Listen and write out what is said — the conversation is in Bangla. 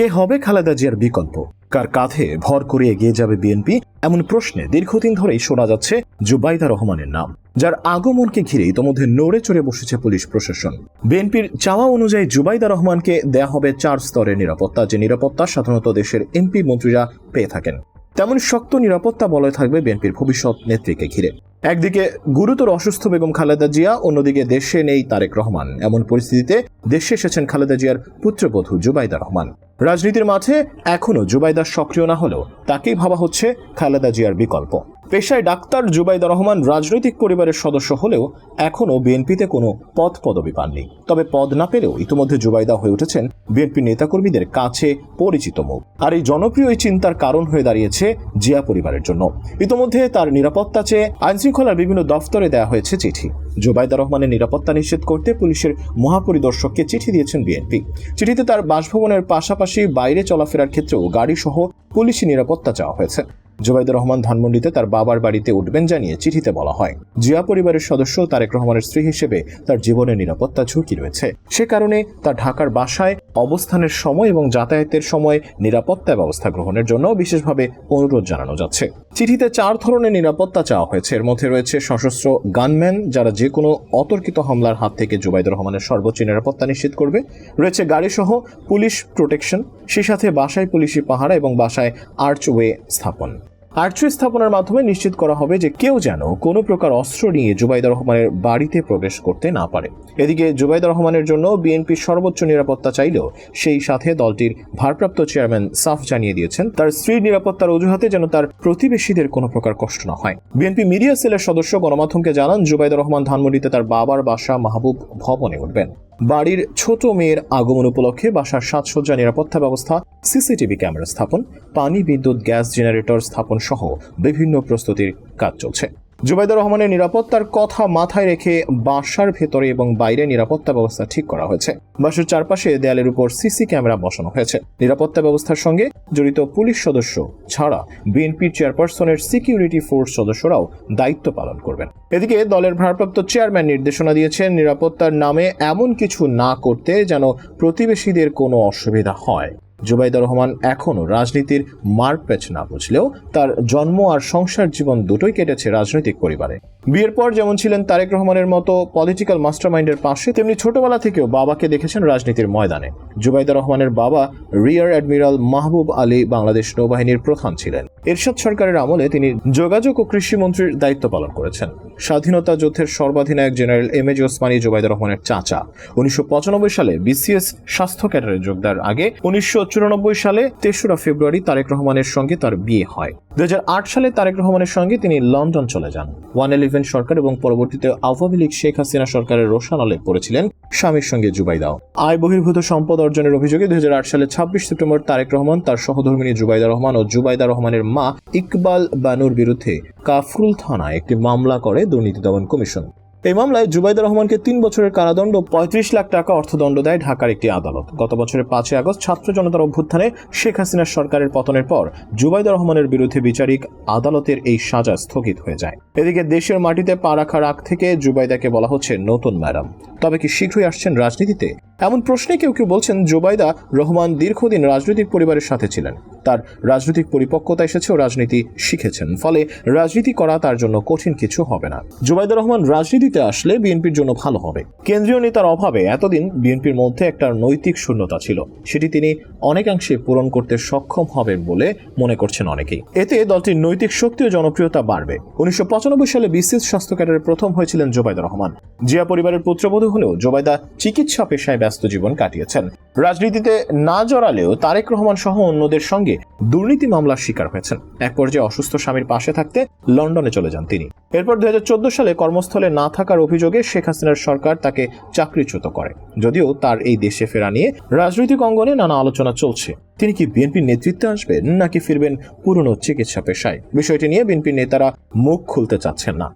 কে হবে খালেদা জিয়ার বিকল্প? কার কাঁধে ভর করে এগিয়ে যাবে বিএনপি? এমন প্রশ্নে দীর্ঘদিন ধরেই শোনা যাচ্ছে জুবাইদা রহমানের নাম, যার আগমনকে ঘিরে ইতোমধ্যে নড়ে চড়ে বসেছে পুলিশ প্রশাসন। বিএনপির চাওয়া অনুযায়ী জুবাইদা রহমানকে দেয়া হবে চার স্তরের নিরাপত্তা, যে নিরাপত্তা সাধারণত দেশের এমপি মন্ত্রীরা পেয়ে থাকেন। তেমন শক্ত নিরাপত্তা বলয় থাকবে বিএনপির ভবিষ্যৎ নেত্রীকে ঘিরে। একদিকে গুরুতর অসুস্থ বেগম খালেদা জিয়া, অন্যদিকে দেশে নেই তারেক রহমান। এমন পরিস্থিতিতে দেশে এসেছেন খালেদা জিয়ার পুত্রবধূ জুবাইদা রহমান। রাজনীতির মাঝে এখনও জুবাইদার সক্রিয় না হলেও তাকেই ভাবা হচ্ছে খালেদা জিয়ার বিকল্প। পেশায় ডাক্তার জুবাইদা রহমান রাজনৈতিক পরিবারের সদস্য হলেও এখনও বিএনপিতে কোনো পদ পদবি পাননি। তবে পদ না পেলেও ইতিমধ্যে জুবাইদা হয়ে উঠেছেন বিএনপি নেতাকর্মীদের কাছে পরিচিত মুখ। আর এই জনপ্রিয় এই চিন্তার কারণ হয়ে দাঁড়িয়েছে জিয়া পরিবারের জন্য। ইতিমধ্যে তার নিরাপত্তা চেয়ে আইনশৃঙ্খলার বিভিন্ন দফতরে দেওয়া হয়েছে চিঠি। জুবাইদা রহমানের নিরাপত্তা নিশ্চিত করতে পুলিশের মহাপরিদর্শককে চিঠি দিয়েছেন বিএনপি। চিঠিতে তার বাসভবনের পাশাপাশি বাইরে চলাফেরার ক্ষেত্রেও গাড়ি সহ পুলিশি নিরাপত্তা চাওয়া হয়েছে। জুবাইদুর রহমান ধানমন্ডিতে তার বাবার বাড়িতে উঠবেন জানিয়ে চিঠিতে বলা হয়। জিয়া পরিবারের সদস্য তারেক রহমানের স্ত্রী হিসেবে তার জীবনের নিরাপত্তা ঝুঁকি রয়েছে। সে কারণে তার ঢাকার বাসায় অবস্থানের সময় এবং যাতায়াতের সময় নিরাপত্তা ব্যবস্থা গ্রহণের জন্য বিশেষভাবে অনুরোধ জানানো যাচ্ছে। চিঠিতে চার ধরনের নিরাপত্তা চাওয়া হয়েছে। এর মধ্যে রয়েছে সশস্ত্র গানম্যান যারা যে কোনো অতর্কিত হামলার হাত থেকে জুবাইদুর রহমানের সর্বোচ্চ নিরাপত্তা নিশ্চিত করবে। রয়েছে গাড়িসহ পুলিশ প্রোটেকশন, সেই সাথে বাসায় পুলিশি পাহারা এবং বাসায় আর্চওয়ে স্থাপন। আর্চওয়ে স্থাপনের মাধ্যমে নিশ্চিত করা হবে যে কেউ যেন কোনো প্রকার অস্ত্র নিয়ে জুবাইদা রহমানের বাড়িতে প্রবেশ করতে না পারে। এদিকে জুবাইদা রহমানের জন্য বিএনপির সর্বোচ্চ নিরাপত্তা চাইলেও সেই সাথে দলটির ভারপ্রাপ্ত চেয়ারম্যান সাফ জানিয়ে দিয়েছেন, তার স্ত্রীর নিরাপত্তার অজুহাতে যেন তার প্রতিবেশীদের কোনো প্রকার কষ্ট না হয়। বিএনপি মিডিয়া সেলের সদস্য গণমাধ্যমকে জানান, জুবাইদা রহমান ধানমন্ডিতে তার বাবার বাসা মাহবুব ভবনে উঠবেন। বাড়ির ছোট মেয়ের আগমন উপলক্ষে বাসার সাজসজ্জা নিরাপত্তা ব্যবস্থা, সিসিটিভি ক্যামেরা স্থাপন, পানি, বিদ্যুৎ, গ্যাস জেনারেটর স্থাপন সহ বিভিন্ন প্রস্তুতির কাজ চলছে। জুবাইদা রহমানের নিরাপত্তার কথা মাথায় রেখে বাসার ভেতরে এবং বাইরে নিরাপত্তা ব্যবস্থা ঠিক করা হয়েছে। বাসার চারপাশে দেয়ালের উপর সিসি ক্যামেরা বসানো হয়েছে। নিরাপত্তা ব্যবস্থার সঙ্গে জড়িত পুলিশ সদস্য ছাড়া বিএনপির চেয়ারপারসনের সিকিউরিটি ফোর্স সদস্যরাও দায়িত্ব পালন করবেন। এদিকে দলের ভারপ্রাপ্ত চেয়ারম্যান নির্দেশনা দিয়েছেন, নিরাপত্তার নামে এমন কিছু না করতে যেন প্রতিবেশীদের কোনো অসুবিধা হয়। জুবাইদা রহমান এখনও রাজনীতির মারপ্যাচ না বুঝলেও তার জন্ম আর সংসার জীবন দুটোই কেটেছে রাজনৈতিক পরিবারে। বিয়ের পর যেমন ছিলেন তারেক রহমানের মতো পলিটিক্যাল মাস্টারমাইন্ডের পাশে, তেমনি ছোটবেলা থেকেও বাবাকে দেখেছেন রাজনীতির ময়দানে। জুবাইদা রহমানের বাবা রিয়ার অ্যাডমিরাল মাহবুব আলী বাংলাদেশ নৌবাহিনীর প্রধান ছিলেন। এরশাদ সরকারের আমলে তিনি যোগাযোগ ও কৃষি মন্ত্রীর দায়িত্ব পালন করেছেন। স্বাধীনতা যুদ্ধের সর্বাধিনায়ক general M A G Osmani Zubaida রহমানের চাচা। উনিশশো সালে বিসিএস স্বাস্থ্য ক্যাডারে যোগ দেওয়ার আগে উনিশশো সালে তেসরা ফেব্রুয়ারি তারেক রহমানের সঙ্গে তার বিয়ে হয়। দু সালে তারেক রহমানের সঙ্গে তিনি লন্ডন চলে যান। ওয়ান ইলেভেন সরকার এবং পরবর্তীতে আওয়ামী লীগ শেখ হাসিনা সরকারের রোশানলে পড়েছিলেন স্বামীর সঙ্গে জুবাইদাও। আয় বহির্ভূত সম্পদ অর্জনের অভিযোগে দুই হাজার আট সালে ছাব্বিশ সেপ্টেম্বর তারেক রহমান, তার সহধর্মিনী জুবাইদা রহমান ও জুবাইদা রহমানের মা ইকবাল বানুর বিরুদ্ধে কাফরুল থানায় একটি মামলা করে দুর্নীতি দমন কমিশন। এই মামলায় জুবাইদা রহমানকে তিন বছরের কারাদণ্ড, পঁয়ত্রিশ লাখ টাকা অর্থদণ্ড দেয় ঢাকার একটি আদালত। গত বছরের পাঁচই আগস্ট ছাত্র জনতার অভ্যুত্থানে শেখ হাসিনার সরকারের পতনের পর জুবাইদা রহমানের বিরুদ্ধে বিচারিক আদালতের এই সাজা স্থগিত হয়ে যায়। এদিকে দেশের মাটিতে পা রাখার আগ থেকে জুবাইদাকে বলা হচ্ছে নতুন ম্যাডাম। তবে কি শীঘ্রই আসছেন রাজনীতিতে? এমন প্রশ্নে কেউ কেউ বলছেন জুবাইদা রহমান দীর্ঘদিন রাজনৈতিক পরিবারের সাথে ছিলেন। তার রাজনৈতিক পরিপক্কতা এসেছে ও রাজনীতি শিখেছেন। ফলে রাজনীতি করা তার জন্য কঠিন কিছু হবে না। জুবাইদা রহমান রাজনীতিতে আসলে বিএনপির জন্য ভালো হবে। কেন্দ্রীয় নেতার অভাবে এতদিন বিএনপির মধ্যে একটা নৈতিক শূন্যতা ছিল। সেটি তিনি অনেকাংশে পূরণ করতে সক্ষম হবেন বলে মনে করছেন অনেকেই। এতে দলটির নৈতিক শক্তি ও জনপ্রিয়তা বাড়বে। উনিশশো পঁচানব্বই সালে বিসিএস স্বাস্থ্য ক্যাডারে প্রথম হয়েছিলেন জোবাইদা রহমান। জিয়া পরিবারের পুত্রবধূ হলেও জোবাইদা চিকিৎসা পেশায় ব্যস্ত জীবন কাটিয়েছেন। রাজনীতিতে না জড়ালেও তারেক রহমান সহ অন্যদের সঙ্গে দুর্নীতি মামলার শিকার হয়েছেন। এক পর্যায়ে অসুস্থ স্বামীর পাশে থাকতে লন্ডনে চলে যান তিনি। এরপর দুই সালে কর্মস্থলে না থাকার অভিযোগে শেখ হাসিনার সরকার তাকে চাকরিচ্যুত করে। যদিও তার এই দেশে ফেরা নিয়ে রাজনৈতিক অঙ্গনে নানা আলোচনা চলছে। তিনি কি বিএনপির নেতৃত্বে আসবেন নাকি ফিরবেন পুরনো চিকিৎসা পেশায়? বিষয়টি নিয়ে বিএনপির নেতারা মুখ খুলতে চাচ্ছেন না।